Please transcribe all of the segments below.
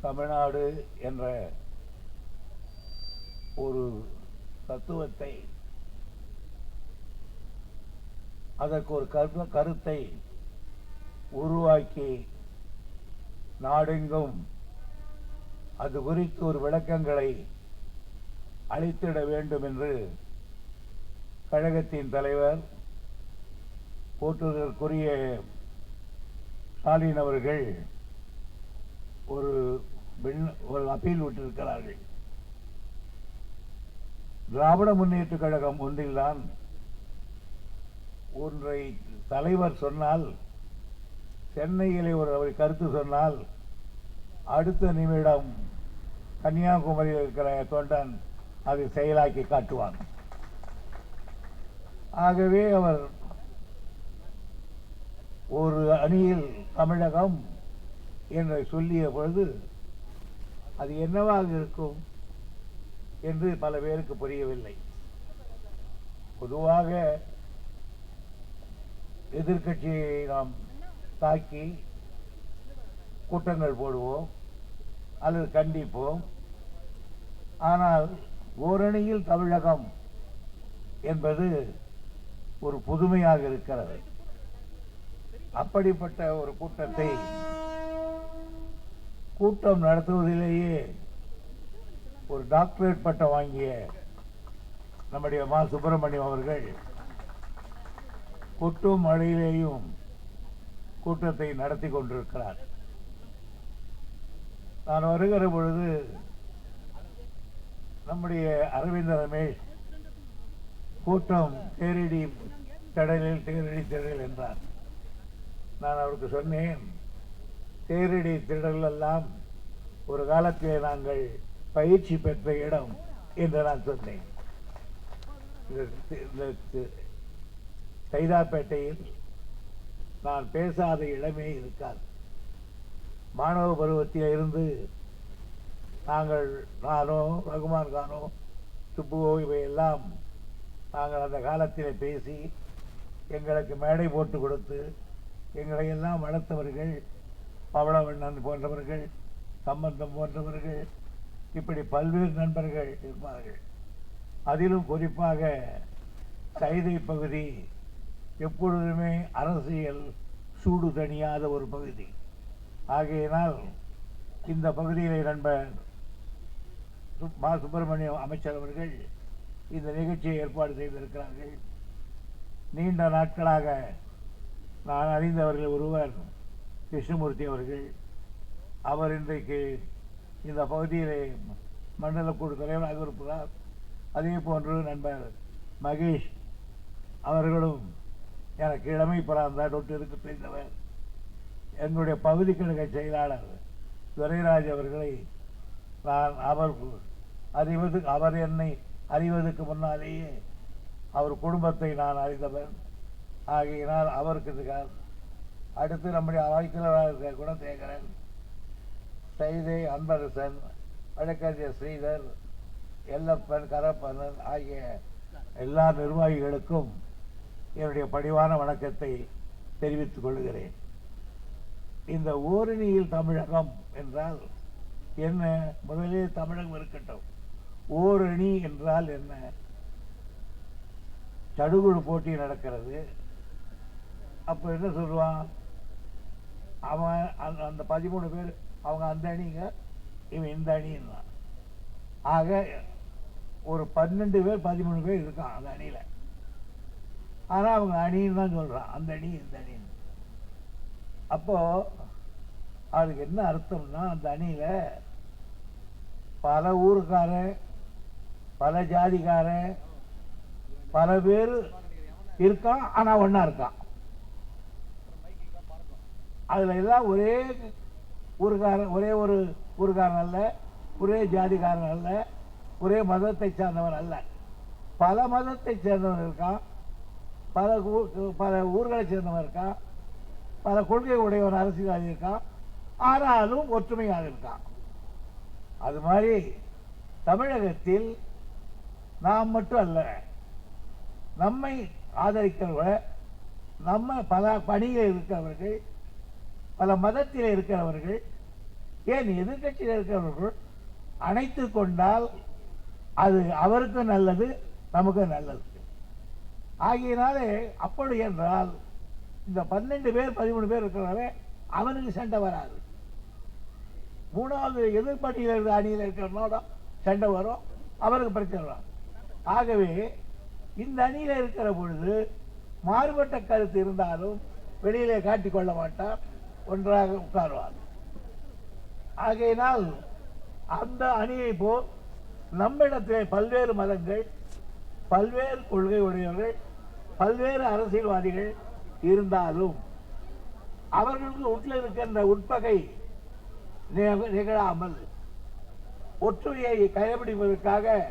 தமிழ்நாடு என்ற ஒரு தத்துவத்தை அதற்கு ஒரு கரு கருத்தை உருவாக்கி நாடெங்கும் அது குறித்து ஒரு விளக்கங்களை அளித்திட வேண்டும் என்று கழகத்தின் தலைவர் போற்றுதற்குரிய ஸ்டாலின் அவர்கள் ஒரு ஒரு அப்பீல் விட்டிருக்கிறார்கள். திராவிட முன்னேற்ற கழகம் ஒன்றில்தான் ஒன்றை தலைவர் சொன்னால் சென்னையிலே ஒரு அவர் கருத்து சொன்னால் அடுத்த நிமிடம் கன்னியாகுமரியில் இருக்கிற தொண்டன் அதை செயலாக்கி காட்டுவான். ஆகவே அவர் ஒரு அணியில் தமிழகம் என்று சொல்லிய பொழுது அது என்னவாக இருக்கும் என்று பல பேருக்கு புரியவில்லை. பொதுவாக எதிர்க்கட்சியை நாம் தாக்கி கூட்டங்கள் போடுவோம் அல்லது கண்டிப்போம். ஆனால் ஓரணியில் தமிழகம் என்பது ஒரு புதுமையாக இருக்கிறது. அப்படிப்பட்ட ஒரு கூட்டத்தை கூட்டம் நடத்துவதிலேயே ஒரு டாக்டரேட் பட்டம் வாங்கிய நம்முடைய மா சுப்பிரமணியம் அவர்கள் கொட்டும் மழையிலேயும் கூட்டத்தை நடத்தி கொண்டிருக்கிறார். நான் வருகிற பொழுது நம்முடைய அரவிந்த ரமேஷ் கூட்டம் தேரடி திடலில் தேரடி திடல் என்றார். நான் அவருக்கு சொன்னேன் தேரடி திடல் எல்லாம் ஒரு காலத்திலே நாங்கள் பயிற்சி பெற்ற இடம் என்று நான் சொன்னேன். சைதாப்பேட்டையில் நான் பேசாத இடமே இருக்காது. மாணவ பருவத்தில் இருந்து நாங்கள் நானோ ரகுமான் கானோ சுப்புவோ இவையெல்லாம் நாங்கள் அந்த காலத்தில் பேசி எங்களுக்கு மேடை போட்டு கொடுத்து எங்களை எல்லாம் வளர்த்தவர்கள் பவளவண்ணன் போன்றவர்கள் சம்பந்தம் போன்றவர்கள் இப்படி பல்வேறு நண்பர்கள் இருப்பார்கள். அதிலும் குறிப்பாக கைதை பகுதி எப்பொழுதுமே அரசியல் சூடு தணியாத ஒரு பகுதி. ஆகையினால் இந்த பகுதியிலே நண்பர் மா சுப்பிரமணியம் அமைச்சர் அவர்கள் இந்த நிகழ்ச்சியை ஏற்பாடு செய்திருக்கிறார்கள். நீண்ட நாட்களாக நான் அறிந்தவர்கள் ஒருவர் கிருஷ்ணமூர்த்தி அவர்கள் அவர் இன்றைக்கு இந்த பகுதியிலே மண்டல குழு தலைவராக இருக்கிறார் அதே போன்று நண்பர் மகேஷ் அவர்களும் எனக்கு இளமை பிறந்த தொட்டிருக்கு தெரிந்தவர். என்னுடைய பகுதி கழக செயலாளர் துரைராஜ் அவர்களை நான் அவர் அறிவது அவர் என்னை அறிவதற்கு முன்னாலேயே அவர் குடும்பத்தை நான் அறிந்தவர். ஆகையினால் அவருக்கு இருக்கார் அடுத்து நம்முடைய ஆய்க்கலராக இருக்கிற குணசேகரன் சைதை அன்பரசன் வழக்கறிஞர் ஸ்ரீதர் எல்லப்பன் கரப்பனன் ஆகிய எல்லா நிர்வாகிகளுக்கும் என்னுடைய பணிவான வணக்கத்தை தெரிவித்துக் கொள்கிறேன். இந்த ஓரணியில் தமிழகம் என்றால் என்ன? முதலே தமிழகம் இருக்கட்டும். ஓரணி என்றால் என்ன? சடுகுடு போட்டி நடக்கிறது. அப்போ என்ன சொல்லுவான்? அவன் அந்த அந்த பதிமூணு பேர் அவங்க அந்த அணிங்க இவன் இந்த அணின்னா. ஆக ஒரு பன்னெண்டு பேர் பதிமூணு பேர் இருக்கான் அந்த அணியில். ஆனால் அவங்க அணின்னு தான் சொல்கிறான் அந்த அணி இந்த அணின்னு. அப்போது அதுக்கு என்ன அர்த்தம்னா அந்த அணியில் பல ஊருக்காரன் பல ஜாதிக்காரன் பல பேர் இருக்கான் ஆனால் ஒன்றா இருக்கான். அதில் எல்லாம் ஒரே ஊருக்காரன் ஒரே ஒரு ஊருக்காரன் அல்ல ஒரே ஜாதிக்காரன் அல்ல ஒரே மதத்தை சார்ந்தவன் அல்ல. பல மதத்தை சேர்ந்தவன் இருக்கான் பல ஊர் பல ஊர்களை சேர்ந்தவன் இருக்கான் பல கொள்கை உடையவன் அரசியல்வாதி இருக்கான் ஆனாலும் ஒற்றுமையாக இருக்கான். அது மாதிரி தமிழகத்தில் நாம் மட்டும் அல்ல நம்மை ஆதரிக்கிறவர்கள் நம்ம பல பணியில் இருக்கிறவர்கள் பல மதத்தில் இருக்கிறவர்கள் ஏன் எதிர்கட்சியில் இருக்கிறவர்கள் அணைத்து கொண்டால் அது அவருக்கும் நல்லது நமக்கும் நல்லது. ஆகையினாலே அப்படி என்றால் இந்த பன்னெண்டு பேர் பதிமூணு பேர் இருக்கிறாரே அவனுக்கு சண்டை வராது. மூணாவது எதிர்பட்டியில் இருக்கிற அணியில் இருக்கிறவனோட சண்டை வரும் அவருக்கு பிரச்சனை வரும் ஆகவே இந்த அணியில் இருக்கிற பொழுது மாறுபட்ட கருத்து இருந்தாலும் வெளியிலே காட்டிக் கொள்ள மாட்டார். ஒன்றாக உட்காருவார். ஆகையினால் அந்த அணியை போல் நம்மிடத்திலே பல்வேறு மதங்கள் பல்வேறு கொள்கை உடையவர்கள் பல்வேறு அரசியல்வாதிகள் இருந்தாலும் அவர்களுக்கு உள்ள இருக்கின்ற உட்பகை நிகழாமல் ஒற்றுமையை கடைபிடிப்பதற்காக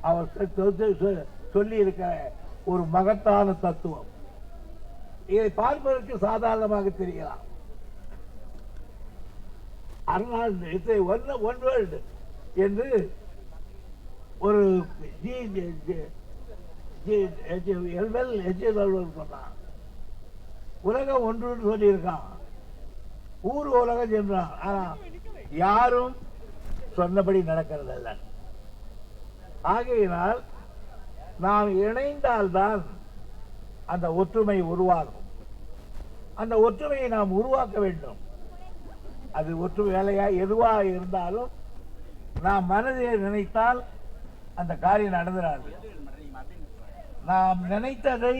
அவர் சொ- சொல்லி இருக்கிற ஒரு மகத்தான தத்துவம். இதை பார்ப்பதற்கு சாதாரணமாக தெரியலாம். ஆனால் இசை ஒன் ஒன் வேர்ல்டு என்று ஒரு ஜி ஜி- எல்வெல் எச்எல் சொன்னான் உலகம் ஒன்றுன்னு சொல்லியிருக்கான். ஊர் உலகம் சென்றான் ஆனா யாரும் சொன்னபடி நடக்கிறது அல்ல ஆகையினால் நாம் இணைந்தால்தான் அந்த ஒற்றுமை உருவாகும். அந்த ஒற்றுமையை நாம் உருவாக்க வேண்டும். அது ஒற்று வேலையாக எதுவாக இருந்தாலும் நாம் மனதில் நினைத்தால் அந்த காரியம் நடந்துடாது நாம் நினைத்ததை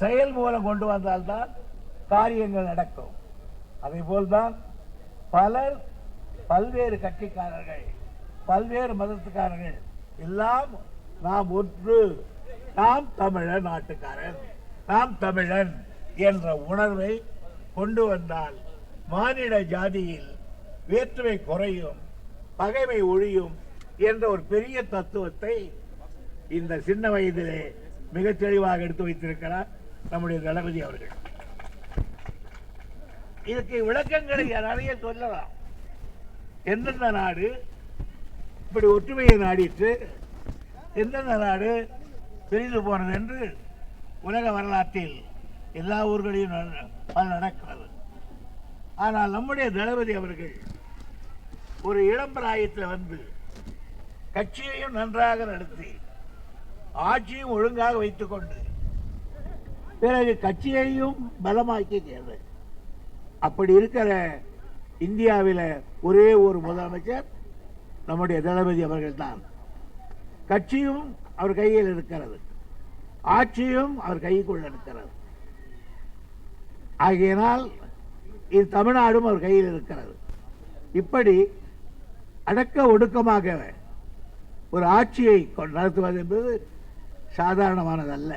செயல் மூலம் கொண்டு வந்தால்தான் காரியங்கள் நடக்கும். அதே போல்தான் பலர் பல்வேறு கட்சிக்காரர்கள் பல்வேறு மதத்துக்காரர்கள் எல்லாம் நாம் ஒன்று. நாம் தமிழர் நாட்டுக்காரன் நாம் தமிழன் என்ற உணர்வை கொண்டு வந்தால் மானிட ஜாதியில் வேற்றுமை குறையும் பகைமை ஒழியும் என்ற ஒரு பெரிய தத்துவத்தை இந்த சின்ன வயதிலே மிக தெளிவாக எடுத்து வைத்திருக்கிறார் நம்முடைய தளபதி அவர்கள். இதுக்கு விளக்கங்களை நிறைய சொல்லலாம்? எந்தெந்த நாடு இப்படி ஒற்றுமையை நாடிட்டு எந்தெந்த நாடு பிரிந்து போனது என்று உலக வரலாற்றில் எல்லா ஊர்களிலும் அது நடக்கிறது. ஆனால் நம்முடைய தளபதி அவர்கள் ஒரு இளம் பிராயத்தில் வந்து கட்சியையும் நன்றாக நடத்தி ஆட்சியும் ஒழுங்காக வைத்துக்கொண்டு பிறகு கட்சியையும் பலமாக்கியது அப்படி இருக்கிற இந்தியாவில் ஒரே ஒரு முதலமைச்சர் நம்முடைய தளபதி அவர்கள் தான் கட்சியும் அவர் கையில் இருக்கிறது. ஆட்சியும் அவர் கைக்குள்ள இருக்கிறது. ஆகையினால் இது தமிழ்நாடும் அவர் கையில் இருக்கிறது. இப்படி அடக்க ஒடுக்கமாக ஒரு ஆட்சியை நடத்துவது என்பது சாதாரணமானதல்ல.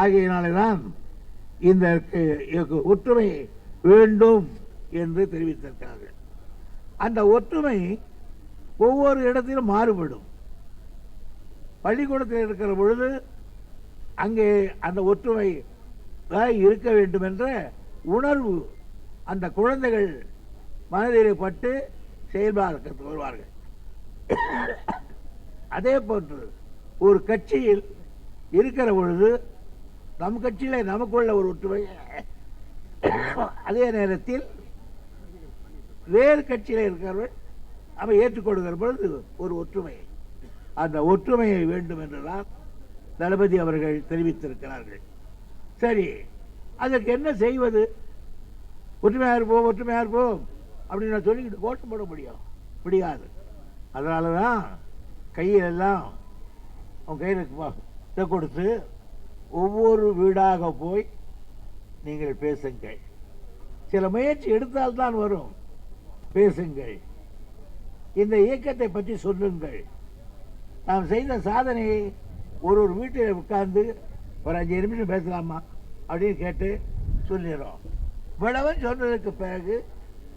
ஆகையினாலே தான் இந்த ஒற்றுமை வேண்டும் என்று தெரிவித்திருக்கிறார்கள். அந்த ஒற்றுமை ஒவ்வொரு இடத்திலும் மாறுபடும். பள்ளிக்கூடத்தில் இருக்கிற பொழுது அங்கே அந்த ஒற்றுமை தான் இருக்க வேண்டும் என்ற உணர்வு அந்த குழந்தைகள் மனதிலே பட்டு செயல்பாடு வருவார்கள் அதே போன்று ஒரு கட்சியில் இருக்கிற பொழுது நம் கட்சியில் நமக்குள்ள ஒரு ஒற்றுமை. அதே நேரத்தில் வேறு கட்சியில் இருக்கிறவர்கள் அவை ஏற்றுக்கொள்கிற பொழுது ஒரு ஒற்றுமை. அந்த ஒற்றுமையை வேண்டும் என்றுதான் தளபதி அவர்கள் தெரிவித்திருக்கிறார்கள். சரி அதற்கு என்ன செய்வது? ஒற்றுமையாக இருப்போம் ஒற்றுமையாக இருப்போம் அப்படின்னு நான் சொல்லிக்கிட்டு ஓட்டம் போட முடியும். முடியாது. அதனால தான் கையிலெல்லாம் அவன் கையில் இதை கொடுத்து ஒவ்வொரு வீடாக போய் நீங்கள் பேசுங்கள். சில முயற்சி எடுத்தால்தான் வரும். பேசுங்கள். இந்த இயக்கத்தை பற்றி சொல்லுங்கள். நாம் செய்த சாதனையை ஒரு ஒரு வீட்டில் உட்கார்ந்து ஒரு அஞ்சு நிமிஷம் பேசலாமா அப்படின்னு கேட்டு சொல்லிடுறோம். விடவன் சொன்னதுக்கு பிறகு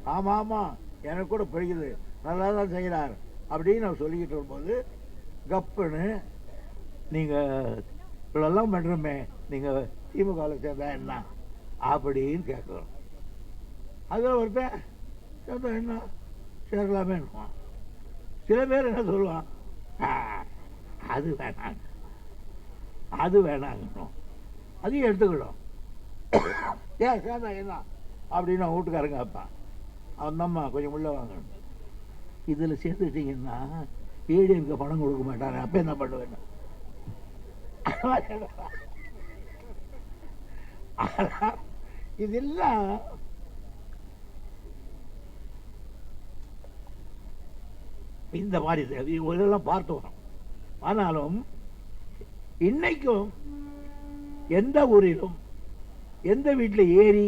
ஆமாம் ஆமாம் எனக்கு கூட பிடிக்குது நல்லா தான் செய்கிறார் அப்படின்னு நான் சொல்லிக்கிட்டு வரும்போது கப்புன்னு நீங்கள் இவ்வளோலாம் பண்ணுறோமே நீங்கள் திமுகவில் சேர்ந்தா என்ன? அப்படின்னு கேட்குறோம் அதில் ஒருத்தன் சேர்ந்தா என்ன? சேரலாமேன்னுவான் சில பேர் என்ன சொல்லுவான்? அது வேணாங்க. அது வேணாங்கணும் அதையும் எடுத்துக்கிடும் ஏன் சேர்ந்தா என்ன அப்படின்னு வீட்டுக்காரங்க அப்பா அவன் அம்மா கொஞ்சம் உள்ள வாங்க. இதில் சேர்த்துட்டிங்கன்னா ஏடிஎம்க்கு பணம் கொடுக்க மாட்டாரு. அப்போ என்ன பண்ணுவேன்? இதெல்லாம் இந்த மாதிரி இதெல்லாம் பார்த்து வரோம். ஆனாலும் இன்னைக்கும் எந்த ஊரிலும் எந்த வீட்டில் ஏறி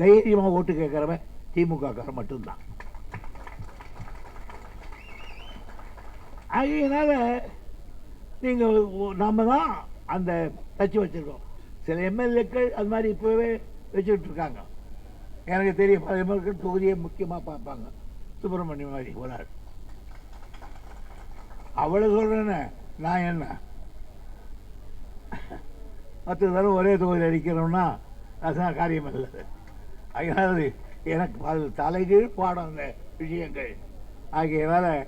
தைரியமாக ஓட்டு கேட்குறவன் திமுகக்காரன் மட்டும்தான். ஆகையினால நீங்கள் நம்ம தான் அந்த தச்சு வச்சுருக்கோம். சில எம்எல்ஏக்கள் அது மாதிரி இப்போவே வச்சுக்கிட்டு இருக்காங்க எனக்கு தெரியும் பல எம்எல்ஏக்கள் தொகுதியை முக்கியமாக பார்ப்பாங்க. சுப்பிரமணியம் மாதிரி ஒரு ஆள். அவ்வளோ சொல்கிறேன்னு நான் என்ன? பத்து தடவை ஒரே தொகுதியில் அடிக்கிறோம்னா அதுதான் காரியம் இல்லை அதனால எனக்கு அது தலைகீழ் பாடம் அந்த விஷயங்கள். ஆகியவர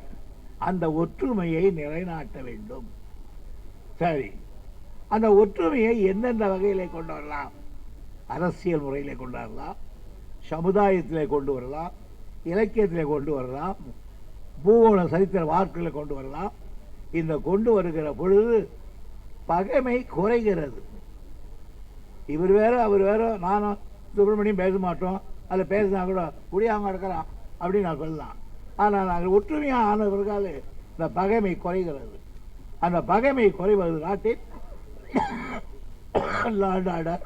அந்த ஒற்றுமையை நிலைநாட்ட வேண்டும். சரி. அந்த ஒற்றுமையை எந்தெந்த வகையிலே கொண்டு வரலாம்? அரசியல் முறையிலே கொண்டு வரலாம்? சமுதாயத்திலே கொண்டு வரலாம்? இலக்கியத்திலே கொண்டு வரலாம்? பூகோள சரித்திர வார்த்தைகளை கொண்டு வரலாம்? இந்த கொண்டு வருகிற பொழுது பகைமை குறைகிறது. இவர் வேற அவர் வேற நானும் சுப்பிரமணியம் பேச மாட்டோம். அதில் பேசினா கூட குடியாம கிடக்கிறான் அப்படின்னு நான் சொல்லலாம். ஆனால் நாங்கள் ஒற்றுமையாக ஆன பிறகால இந்த பகைமை குறைகிறது. அந்த பகைமை குறைவது நாட்டில் லாண்டாட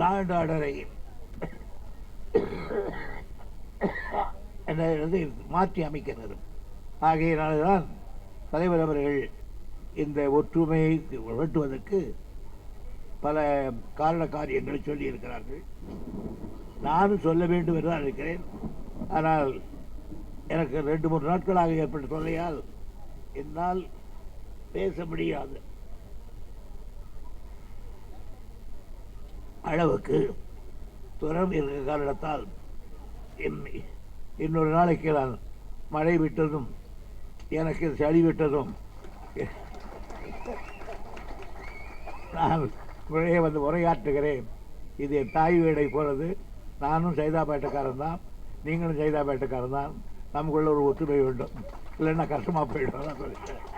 லாண்ட் என்னது மாற்றி மாற்றி நேரும் ஆகையினால்தான் தலைவர் அவர்கள் இந்த ஒற்றுமையை வெட்டுவதற்கு பல காரண காரியங்களை சொல்லியிருக்கிறார்கள். நானும் சொல்ல வேண்டும் என்று தான் இருக்கிறேன். ஆனால் எனக்கு ரெண்டு மூன்று நாட்களாக ஏற்பட்ட தொல்லையால் என்னால் பேச முடியாது. அளவுக்கு துறம் இருக்கிற காரணத்தால் என் இன்னொரு நாளைக்கு நான் மழை விட்டதும் எனக்கு சளி விட்டதும். நான் உரையை வந்து உரையாற்றுகிறேன். இது என் தாய் வீடை போகிறது நானும் சைதாப்பேட்டைக்காரன் தான். நீங்களும் சைதாப்பேட்டைக்காரன் தான். நமக்குள்ள ஒரு ஒற்றுமை வேண்டும். இல்லைன்னா கஷ்டமாக போயிடும். தான் சொல்லிட்டேன்.